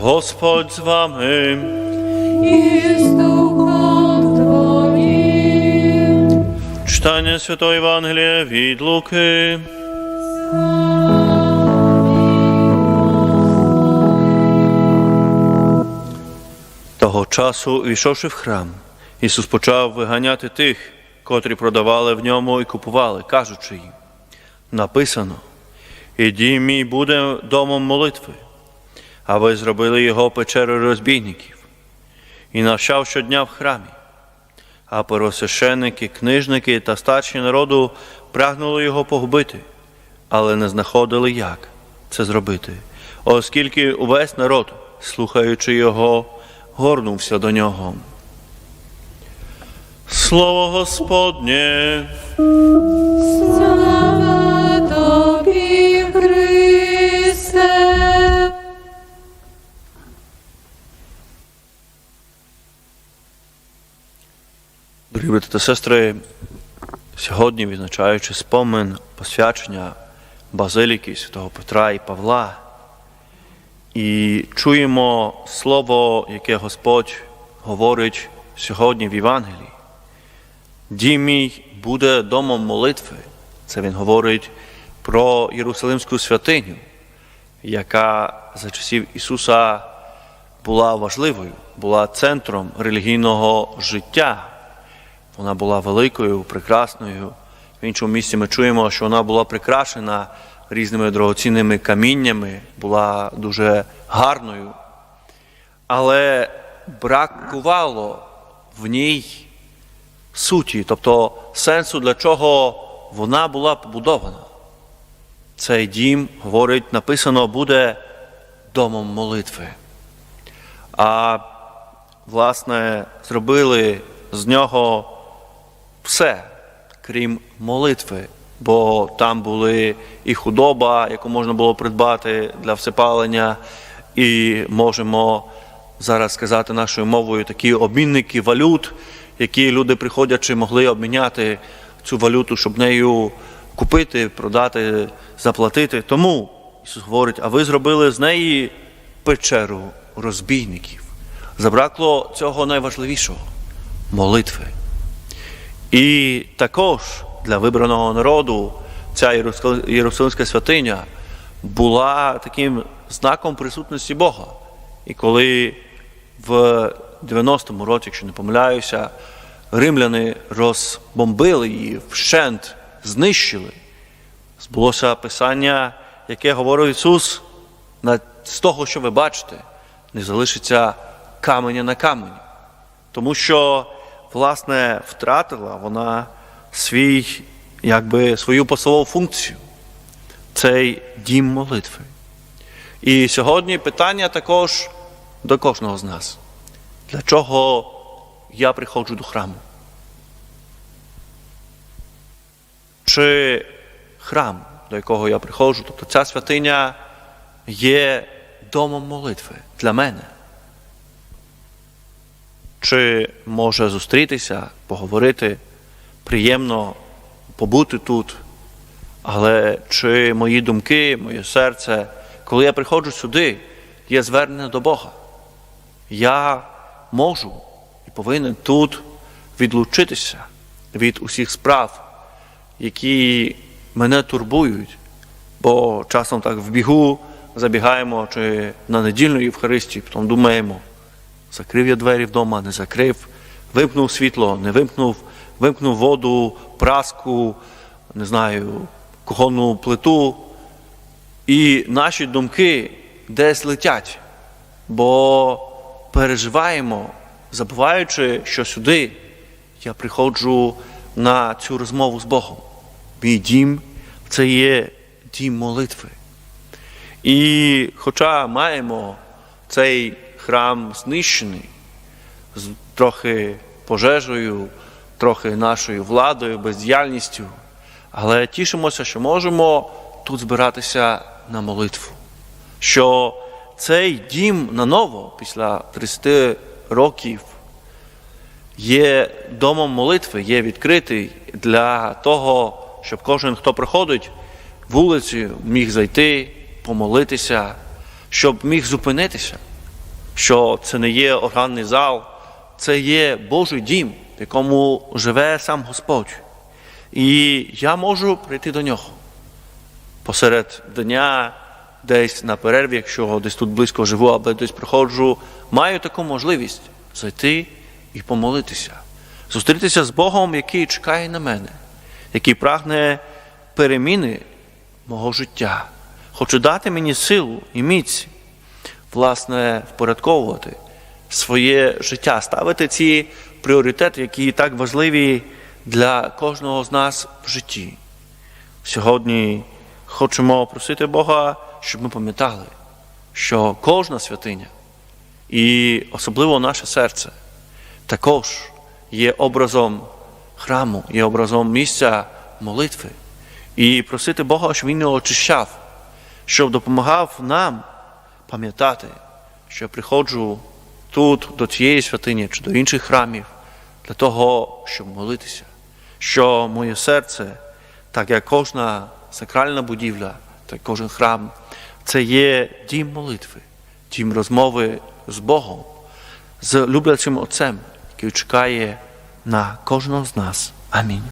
Господь з вами. і з духом Твоїм. Читання Святого Євангелія від Луки. Того часу, війшовши в храм, Ісус почав виганяти тих, котрі продавали в ньому і купували, кажучи їм, написано, і дім мій буде домом молитви, а ви зробили його печерою розбійників, і навчав щодня в храмі. А первосвященники, книжники та старші народу прагнули його погубити, але не знаходили, як це зробити, оскільки увесь народ, слухаючи його, горнувся до нього. Слово Господнє, брати та сестри, сьогодні, відзначаючи спомин посвячення Базиліки Святого Петра і Павла, і чуємо слово, яке Господь говорить сьогодні в Євангелії. Дім мій буде домом молитви. Це він говорить про Єрусалимську святиню, яка за часів Ісуса була важливою, була центром релігійного життя. Вона була великою, прекрасною. В іншому місці ми чуємо, що вона була прикрашена різними дорогоцінними каміннями, була дуже гарною. Але бракувало в ній суті, тобто сенсу, для чого вона була побудована. Цей дім, говорить, написано, буде домом молитви. А власне, зробили з нього все, крім молитви, бо там були і худоба, яку можна було придбати для всепалення, і можемо зараз сказати нашою мовою такі обмінники валют, які люди, приходячи, могли обміняти цю валюту, щоб нею купити, продати, заплатити. Тому Ісус говорить, а ви зробили з неї печеру розбійників. Забракло цього найважливішого молитви. І також для вибраного народу ця Єрусалимська святиня була таким знаком присутності Бога. І коли в 90-му році, якщо не помиляюся, римляни розбомбили її, вщент знищили, збулося писання, яке говорив Ісус, з того, що ви бачите, не залишиться каменя на камені. Тому що, власне, втратила вона свій, якби, свою посилову функцію, цей дім молитви. І сьогодні питання також до кожного з нас. Для чого я приходжу до храму? Чи храм, до якого я приходжу, тобто ця святиня є домом молитви для мене? Чи може зустрітися, поговорити, приємно побути тут, але чи мої думки, моє серце, коли я приходжу сюди, є звернене до Бога? Я можу і повинен тут відлучитися від усіх справ, які мене турбують, бо часом так в бігу забігаємо чи на недільну Євхаристію, потім думаємо, закрив я двері вдома, не закрив, вимкнув світло, не вимкнув, вимкнув воду, праску, не знаю, кухонну плиту. І наші думки десь летять, бо переживаємо, забуваючи, що сюди я приходжу на цю розмову з Богом. Мій дім це є дім молитви. І хоча маємо цей храм знищений з трохи пожежею, трохи нашою владою, бездіяльністю, але тішимося, що можемо тут збиратися на молитву. Що цей дім наново після 30 років є домом молитви, є відкритий для того, щоб кожен, хто приходить вулицю, міг зайти, помолитися, щоб міг зупинитися що це не є органний зал, це є Божий дім, в якому живе сам Господь. І я можу прийти до нього посеред дня, десь на перерві, якщо десь тут близько живу, або десь приходжу, маю таку можливість зайти і помолитися, зустрітися з Богом, який чекає на мене, який прагне переміни мого життя, хоче дати мені силу і міць, власне, впорядковувати своє життя, ставити ці пріоритети, які так важливі для кожного з нас в житті. Сьогодні хочемо просити Бога, щоб ми пам'ятали, що кожна святиня, і особливо наше серце, також є образом храму, є образом місця молитви. І просити Бога, щоб Він його очищав, щоб допомагав нам пам'ятати, що я приходжу тут, до цієї святині чи до інших храмів, для того, щоб молитися, що моє серце, так як кожна сакральна будівля, так кожен храм, це є дім молитви, дім розмови з Богом, з люблячим Отцем, який чекає на кожного з нас. Амінь.